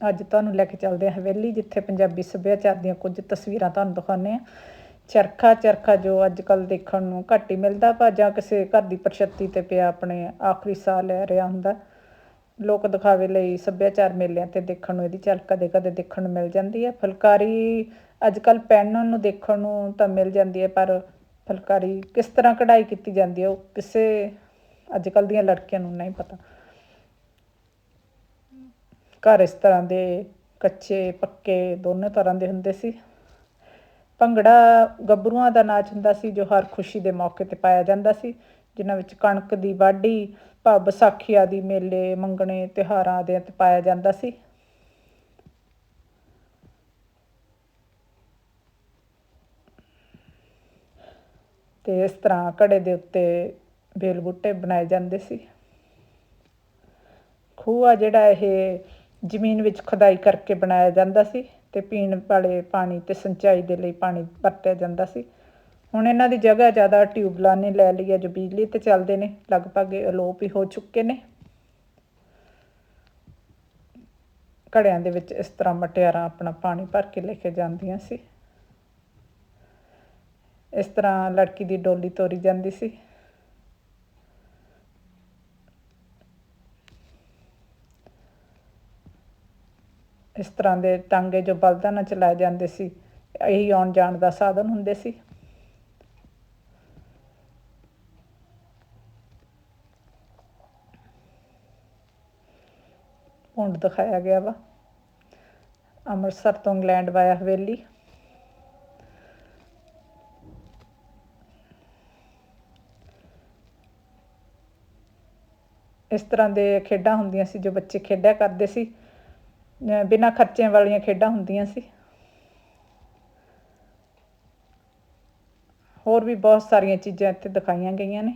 ਅੱਜ ਤੁਹਾਨੂੰ ਲੈ ਕੇ ਚੱਲਦੇ ਹਾਂ ਹਵੇਲੀ, ਜਿੱਥੇ ਪੰਜਾਬੀ ਸੱਭਿਆਚਾਰ ਦੀਆਂ ਕੁਝ ਤਸਵੀਰਾਂ ਤੁਹਾਨੂੰ ਦਿਖਾਉਂਦੇ ਹਾਂ। ਚਰਖਾ ਚਰਖਾ ਜੋ ਅੱਜ ਕੱਲ ਦੇਖਣ ਨੂੰ ਘੱਟ ਹੀ ਮਿਲਦਾ ਪਰ ਜਾਂ ਕਿਸੇ ਘਰ ਦੀ ਪ੍ਰਸ਼ਤੀ ਤੇ ਪਿਆ ਆਪਣੇ ਆਖਰੀ ਸਾਹ ਲੈ ਰਿਹਾ ਹੁੰਦਾ। ਲੋਕ ਦਿਖਾਵੇ ਲਈ ਸੱਭਿਆਚਾਰ ਮੇਲਿਆਂ ਤੇ ਦੇਖਣ ਨੂੰ ਇਹਦੀ ਝਲਕ ਕਦੇ ਕਦੇ ਦੇਖਣ ਨੂੰ ਮਿਲ ਜਾਂਦੀ ਹੈ। ਫੁਲਕਾਰੀ ਅੱਜ ਕੱਲ ਪਹਿਨਣ ਨੂੰ, ਦੇਖਣ ਨੂੰ ਤਾਂ ਮਿਲ ਜਾਂਦੀ ਹੈ, ਪਰ ਫੁਲਕਾਰੀ ਕਿਸ ਤਰ੍ਹਾਂ ਕਢਾਈ ਕੀਤੀ ਜਾਂਦੀ ਹੈ ਉਹ ਕਿਸੇ ਅੱਜ ਕੱਲ ਦੀਆਂ ਲੜਕੀਆਂ ਨੂੰ ਨਹੀਂ ਪਤਾ। ਘਰ ਇਸ ਤਰ੍ਹਾਂ ਦੇ ਕੱਚੇ, ਪੱਕੇ ਦੋਨੇ ਤਰ੍ਹਾਂ ਦੇ ਹੁੰਦੇ ਸੀ। ਭੰਗੜਾ ਗੱਭਰੂਆਂ ਦਾ ਨਾਚ ਹੁੰਦਾ ਸੀ, ਜੋ ਹਰ ਖੁਸ਼ੀ ਦੇ ਮੌਕੇ ਤੇ ਪਾਇਆ ਜਾਂਦਾ ਸੀ, ਜਿਨ੍ਹਾਂ ਵਿੱਚ ਕਣਕ ਦੀ ਵਾਢੀ ਭਾ ਵਿਸਾਖੀ ਆਦਿ ਮੇਲੇ, ਮੰਗਣੇ, ਤਿਉਹਾਰਾਂ ਆਦਿ ਤੇ ਪਾਇਆ ਜਾਂਦਾ ਸੀ। ਤੇ ਇਸ ਤਰ੍ਹਾਂ ਘੜੇ ਦੇ ਉੱਤੇ ਬੇਲ ਬੂਟੇ ਬਣਾਏ ਜਾਂਦੇ ਸੀ। ਖੂਹ ਆ ਜਿਹੜਾ ਇਹ ਜ਼ਮੀਨ ਵਿੱਚ ਖੁਦਾਈ ਕਰਕੇ ਬਣਾਇਆ ਜਾਂਦਾ ਸੀ ਅਤੇ ਪੀਣ ਵਾਲੇ ਪਾਣੀ ਅਤੇ ਸਿੰਚਾਈ ਦੇ ਲਈ ਪਾਣੀ ਵਰਤਿਆ ਜਾਂਦਾ ਸੀ। ਹੁਣ ਇਹਨਾਂ ਦੀ ਜਗ੍ਹਾ ਜ਼ਿਆਦਾ ਟਿਊਬਲਾਂ ਨੇ ਲੈ ਲਈ ਹੈ, ਜੋ ਬਿਜਲੀ ਤੇ ਚੱਲਦੇ ਨੇ, ਲਗਭਗ ਇਹ ਅਲੋਪ ਹੀ ਹੋ ਚੁੱਕੇ ਨੇ। ਘੜਿਆਂ ਦੇ ਵਿੱਚ ਇਸ ਤਰ੍ਹਾਂ ਮਟਿਆਰਾਂ ਆਪਣਾ ਪਾਣੀ ਭਰ ਕੇ ਲੈ ਕੇ ਜਾਂਦੀਆਂ ਸੀ। ਇਸ ਤਰ੍ਹਾਂ ਲੜਕੀ ਦੀ ਡੋਲੀ ਤੋਰੀ ਜਾਂਦੀ ਸੀ। ਇਸ ਤਰ੍ਹਾਂ ਦੇ ਟਾਂਗੇ ਜੋ ਬਲਦਾਂ ਨਾਲ ਚਲਾਏ ਜਾਂਦੇ ਸੀ, ਇਹੀ ਆਉਣ ਜਾਣ ਦਾ ਸਾਧਨ ਹੁੰਦੇ ਸੀ। ਪੁੰਡ ਦਿਖਾਇਆ ਗਿਆ ਵਾ। ਅੰਮ੍ਰਿਤਸਰ ਤੋਂ ਇੰਗਲੈਂਡ ਵਾਇਆ ਹਵੇਲੀ। ਇਸ ਤਰ੍ਹਾਂ ਦੇ ਖੇਡਾਂ ਹੁੰਦੀਆਂ ਸੀ ਜੋ ਬੱਚੇ ਖੇਡਿਆ ਕਰਦੇ ਸੀ। ਬਿਨਾਂ ਖਰਚਿਆਂ ਵਾਲੀਆਂ ਖੇਡਾਂ ਹੁੰਦੀਆਂ ਸੀ। ਹੋਰ ਵੀ ਬਹੁਤ ਸਾਰੀਆਂ ਚੀਜ਼ਾਂ ਇੱਥੇ ਦਿਖਾਈਆਂ ਗਈਆਂ ਨੇ।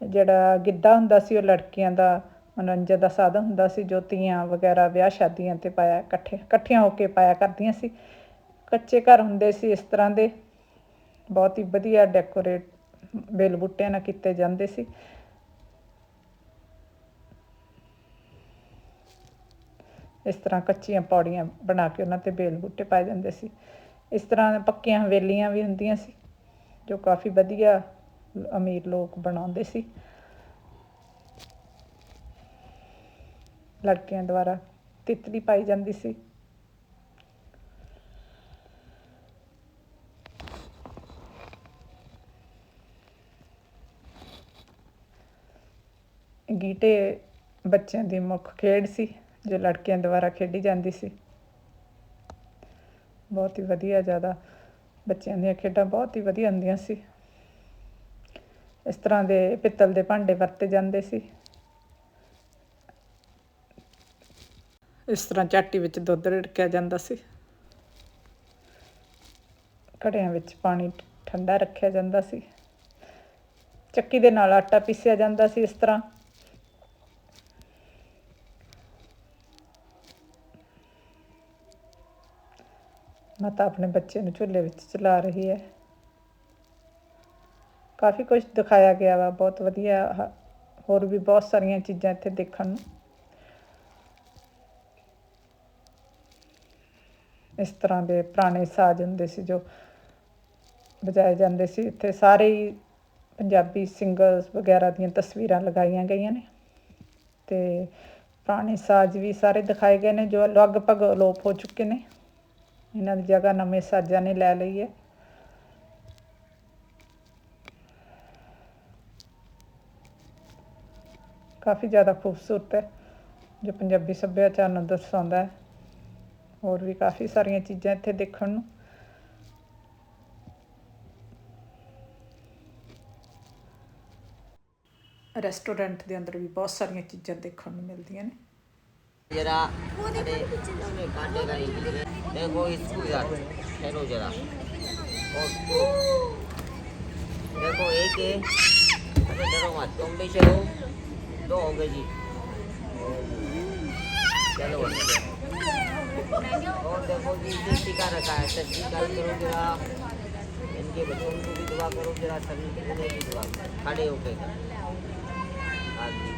ਜਿਹੜਾ ਗਿੱਧਾ ਹੁੰਦਾ ਸੀ, ਉਹ ਲੜਕੀਆਂ ਦਾ ਮਨੋਰੰਜਨ ਦਾ ਸਾਧਨ ਹੁੰਦਾ ਸੀ, ਜੋ ਤੀਆਂ ਵਗੈਰਾ ਵਿਆਹ ਸ਼ਾਦੀਆਂ ਤੇ ਪਾਇਆ ਇਕੱਠੇ, ਇਕੱਠੀਆਂ ਹੋ ਕੇ ਪਾਇਆ ਕਰਦੀਆਂ ਸੀ। ਕੱਚੇ ਘਰ ਹੁੰਦੇ ਸੀ ਇਸ ਤਰ੍ਹਾਂ ਦੇ। ਬਹੁਤ ਹੀ ਵਧੀਆ ਡੈਕੋਰੇਟ ਬੇਲ ਬੂਟਿਆਂ ਨਾਲ ਕੀਤੇ ਜਾਂਦੇ ਸੀ। ਇਸ ਤਰ੍ਹਾਂ ਕੱਚੀਆਂ ਪੌੜੀਆਂ ਬਣਾ ਕੇ ਉਹਨਾਂ ਤੇ ਬੇਲ ਬੂਟੇ ਪਾਏ ਜਾਂਦੇ ਸੀ। ਇਸ ਤਰ੍ਹਾਂ ਪੱਕੀਆਂ ਹਵੇਲੀਆਂ ਵੀ ਹੁੰਦੀਆਂ ਸੀ, ਜੋ ਕਾਫੀ ਵਧੀਆ ਅਮੀਰ ਲੋਕ ਬਣਾਉਂਦੇ ਸੀ। ਲੜਕੀਆਂ ਦੁਆਰਾ ਤਿਤਲੀ ਪਾਈ ਜਾਂਦੀ ਸੀ। ਗੀਟੇ ਬੱਚਿਆਂ ਦੀ ਮੁੱਖ ਖੇਡ ਸੀ। ਜੋ ਲੜਕੀਆਂ ਦੁਆਰਾ ਖੇਡੀ ਜਾਂਦੀ ਸੀ। ਬਹੁਤ ਹੀ ਵਧੀਆ ਜ਼ਿਆਦਾ ਬੱਚਿਆਂ ਦੀਆਂ ਖੇਡਾਂ ਬਹੁਤ ਹੀ ਵਧੀਆ ਹੁੰਦੀਆਂ ਸੀ। ਇਸ ਤਰ੍ਹਾਂ ਦੇ ਪਿੱਤਲ ਦੇ ਭਾਂਡੇ ਵਰਤੇ ਜਾਂਦੇ ਸੀ। ਇਸ ਤਰ੍ਹਾਂ ਚਾਟੀ ਵਿੱਚ ਦੁੱਧ ਰੜਕਿਆ ਜਾਂਦਾ ਸੀ। ਘੜਿਆਂ ਵਿੱਚ ਪਾਣੀ ਠੰਡਾ ਰੱਖਿਆ ਜਾਂਦਾ ਸੀ। ਚੱਕੀ ਦੇ ਨਾਲ ਆਟਾ ਪੀਸਿਆ ਜਾਂਦਾ ਸੀ ਇਸ ਤਰ੍ਹਾਂ। ਮਾਤਾ ਆਪਣੇ ਬੱਚੇ ਨੂੰ ਝੂਲੇ ਵਿੱਚ ਚਲਾ ਰਹੀ ਹੈ। ਕਾਫੀ ਕੁਝ ਦਿਖਾਇਆ ਗਿਆ ਵਾ, ਬਹੁਤ ਵਧੀਆ ਹ- ਹੋਰ ਵੀ ਬਹੁਤ ਸਾਰੀਆਂ ਚੀਜ਼ਾਂ ਇੱਥੇ ਦੇਖਣ ਨੂੰ। ਇਸ ਤਰ੍ਹਾਂ ਦੇ ਪੁਰਾਣੇ ਸਾਜ਼ ਹੁੰਦੇ ਸੀ ਜੋ ਵਜਾਏ ਜਾਂਦੇ ਸੀ। ਇੱਥੇ ਸਾਰੇ ਹੀ ਪੰਜਾਬੀ ਸਿੰਗਰਸ ਵਗੈਰਾ ਦੀਆਂ ਤਸਵੀਰਾਂ ਲਗਾਈਆਂ ਗਈਆਂ ਨੇ ਤੇ ਪੁਰਾਣੇ ਸਾਜ਼ ਵੀ ਸਾਰੇ ਦਿਖਾਏ ਗਏ ਨੇ ਜੋ ਲਗਭਗ ਅਲੋਪ ਹੋ ਚੁੱਕੇ ਨੇ। ਇਹਨਾਂ ਦੀ ਜਗ੍ਹਾ ਨਵੇਂ ਸਾਜਾਂ ਨੇ ਲੈ ਲਈ ਹੈ। ਕਾਫੀ ਜ਼ਿਆਦਾ ਖੂਬਸੂਰਤ ਹੈ, ਜੋ ਪੰਜਾਬੀ ਸੱਭਿਆਚਾਰ ਨੂੰ ਦਰਸਾਉਂਦਾ ਹੈ। ਹੋਰ ਵੀ ਕਾਫੀ ਸਾਰੀਆਂ ਚੀਜ਼ਾਂ ਇੱਥੇ ਦੇਖਣ ਨੂੰ। ਰੈਸਟੋਰੈਂਟ ਦੇ ਅੰਦਰ ਵੀ ਬਹੁਤ ਸਾਰੀਆਂ ਚੀਜ਼ਾਂ ਦੇਖਣ ਨੂੰ ਮਿਲਦੀਆਂ ਨੇ। ਜਰਾ ਉਹਦੇ ਪਿੱਛੇ ਤੋਂ ਕਾਟੇ ਕਰੀ देखो इसको यार ठहरो जरा और तो देखो एक है अरे डरो मत तुम भी चलो दो हो गए जी चलो और देखो जी ये टीका रखा है तस्वीर करो जरा इनके बच्चों को भी दुआ करो जरा सभी को भी दुआ खड़े होके हाँ जी